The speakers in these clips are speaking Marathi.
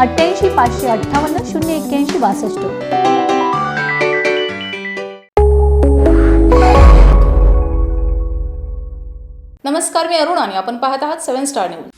अठ्ठ्याऐंशी पाचशे अठ्ठावन्न शून्य एक्क्याऐंशी बासष्ट. नमस्कार मी अरुण आणि आपण पाहत आहात सेव्हन स्टार न्यूज.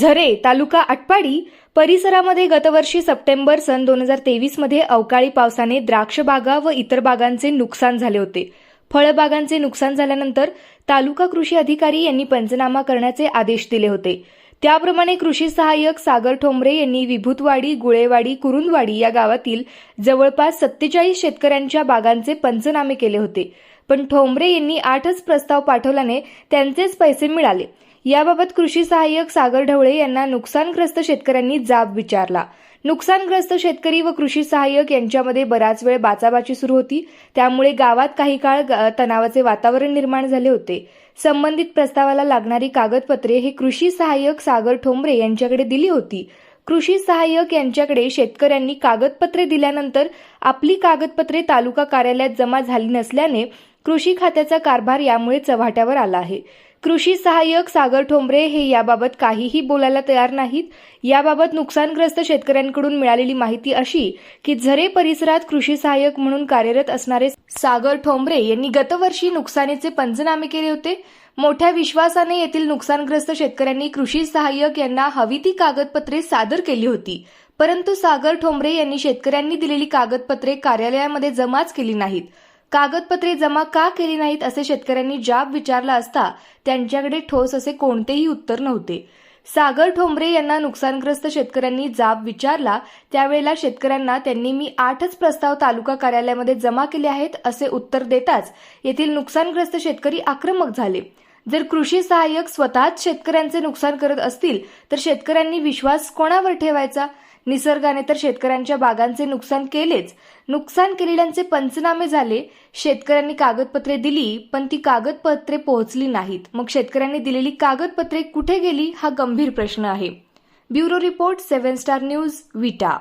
झरे तालुका आटपाडी परिसरामध्ये गतवर्षी सप्टेंबर सन दोन हजार तेवीसमध्ये अवकाळी पावसाने द्राक्ष बागा व इतर बागांचे नुकसान झाले होते. फळबागांचे नुकसान झाल्यानंतर तालुका कृषी अधिकारी यांनी पंचनामा करण्याचे आदेश दिले होते. त्याप्रमाणे कृषी सहाय्यक सागर ठोंबरे यांनी विभूतवाडी गुळेवाडी कुरुंदवाडी या गावातील जवळपास सत्तेचाळीस शेतकऱ्यांच्या बागांचे पंचनामे केले होते. पण ठोंबरे यांनी आठच प्रस्ताव पाठवल्याने त्यांचेच पैसे मिळाले. याबाबत कृषी सहाय्यक सागर ढवळे यांना नुकसानग्रस्त शेतकऱ्यांनी जाब विचारला. नुकसानग्रस्त शेतकरी व कृषी सहाय्यक यांच्यामध्ये बराच वेळ बाचाबाची सुरू होती. त्यामुळे गावात काही काळ तणावाचे वातावरण निर्माण झाले होते. संबंधित प्रस्तावाला लागणारी कागदपत्रे हे कृषी सहाय्यक सागर ठोंबरे यांच्याकडे दिली होती. कृषी सहाय्यक यांच्याकडे शेतकऱ्यांनी कागदपत्रे दिल्यानंतर आपली कागदपत्रे तालुका कार्यालयात जमा झाली नसल्याने कृषी खात्याचा कारभार यामुळे चव्हाट्यावर आला आहे. कृषी सहाय्यक सागर ठोंबरे हे याबाबत काहीही बोलायला तयार नाहीत. याबाबत नुकसानग्रस्त शेतकऱ्यांकडून मिळालेली माहिती अशी की झरे परिसरात कृषी सहाय्यक म्हणून कार्यरत असणारे सागर ठोंबरे यांनी गतवर्षी नुकसानीचे पंचनामे केले होते. मोठ्या विश्वासाने येथील नुकसानग्रस्त शेतकऱ्यांनी कृषी सहाय्यक यांना हवी ती कागदपत्रे सादर केली होती. परंतु सागर ठोंबरे यांनी शेतकऱ्यांनी दिलेली कागदपत्रे कार्यालयामध्ये जमाच केली नाहीत. कागदपत्रे जमा का केली नाहीत असे शेतकऱ्यांनी जाब विचारला असता त्यांच्याकडे ठोस असे कोणतेही उत्तर नव्हते. सागर ठोंबरे यांना नुकसानग्रस्त शेतकऱ्यांनी जाब विचारला त्यावेळेला शेतकऱ्यांना त्यांनी मी आठच प्रस्ताव तालुका कार्यालयामध्ये जमा केले आहेत असे उत्तर देताच येथील नुकसानग्रस्त शेतकरी आक्रमक झाले. जर कृषी सहाय्यक स्वतःच शेतकऱ्यांचे नुकसान करत असतील तर शेतकऱ्यांनी विश्वास कोणावर ठेवायचा? निसर्गाने तर शेतकऱ्यांच्या बागांचे नुकसान केलेच. नुकसान केलेल्यांचे पंचनामे झाले. शेतकऱ्यांनी कागदपत्रे दिली पण ती कागदपत्रे पोहोचली नाहीत. मग शेतकऱ्यांनी दिलेली कागदपत्रे कुठे गेली हा गंभीर प्रश्न आहे. Bureau report seven star news Vita.